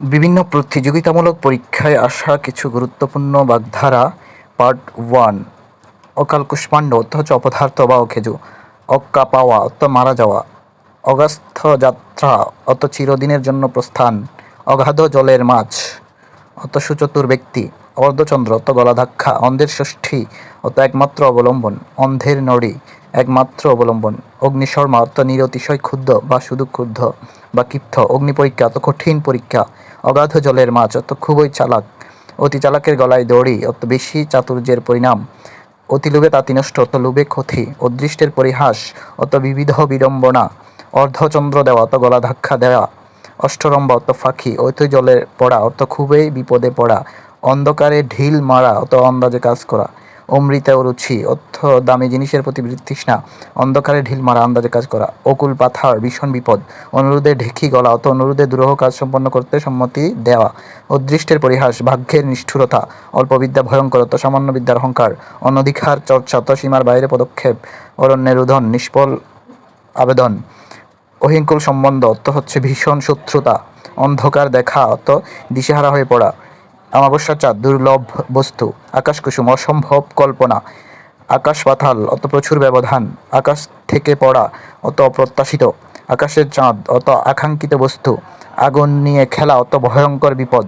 বিভিন্ন প্রতিযোগিতামূলক পরীক্ষায় আসা কিছু গুরুত্বপূর্ণ বাগধারা পার্ট ওয়ান অকাল কুষ্মাণ্ড অর্থ হচ্ছে অপদার্থ বা অকেজো অক্কা পাওয়া অর্থ মারা যাওয়া অগাস্থ যাত্রা অত চিরদিনের জন্য প্রস্থান, অগাধ জলের মাছ অত সুচতুর ব্যক্তি, অর্ধচন্দ্র অত গলাধাক্ষা অন্ধের ষষ্ঠী অত একমাত্র অবলম্বন, অন্ধের নড়ি একমাত্র অবলম্বন। অগ্নিশর্মা অত নিরতিশয় ক্ষুব্ধ বা শুধু ক্ষুব্ধ বা ক্ষিপ্ত। অগ্নি পরীক্ষা অত কঠিন পরীক্ষা। অগাধ জলের মাছ অত খুবই চালাক। অতি চালাকের গলায় দড়ি, অত বেশি চাতুর্যের পরিণাম। অতি লোভে তাঁতি নষ্ট, অত লোভে ক্ষতি। অদৃষ্টের পরিহাস, অত বিবিধ বিড়ম্বনা। অর্ধচন্দ্র দেওয়া, অত গলা ধাক্কা দেওয়া অষ্টরম্বা, অত ফাঁকি। অত জলে পড়া, অত খুবই বিপদে পড়া। অন্ধকারে ঢিল মারা, অত অন্দাজে কাজ করা। অমৃতা ও রুচি, অর্থ দামি জিনিসের প্রতি তৃষ্ণা অন্ধকারে ঢিল মারা আন্দাজে কাজ করা, অকুল পাথার, ভীষণ বিপদ, অনুরোধে ঢেকি গলা, অত অনুরোধে দুরূহ কাজ সম্পন্ন করতে সম্মতি দেওয়া, অদৃষ্টের পরিহাস, ভাগ্যের নিষ্ঠুরতা, অল্প বিদ্যা ভয়ঙ্কর, অত সামান্য বিদ্যার অহংকার, অনধিকার চর্চা সীমার বাইরে পদক্ষেপ, অরণ্যের রোধন নিষ্ফল আবেদন, অহিংকুল সম্বন্ধ, অর্থ হচ্ছে ভীষণ শত্রুতা, অন্ধকার দেখা, অত দিশেহারা হয়ে পড়া অমাবস্যা চাঁদ, দুর্লভ বস্তু, আকাশ কুসুম, অসম্ভব কল্পনা, আকাশ পাতাল, অত প্রচুর ব্যবধান, আকাশ থেকে পড়া, অত অপ্রত্যাশিত, আকাশের চাঁদ, অত আকাঙ্ক্ষিত বস্তু, আগুন নিয়ে খেলা, অত ভয়ঙ্কর বিপদ।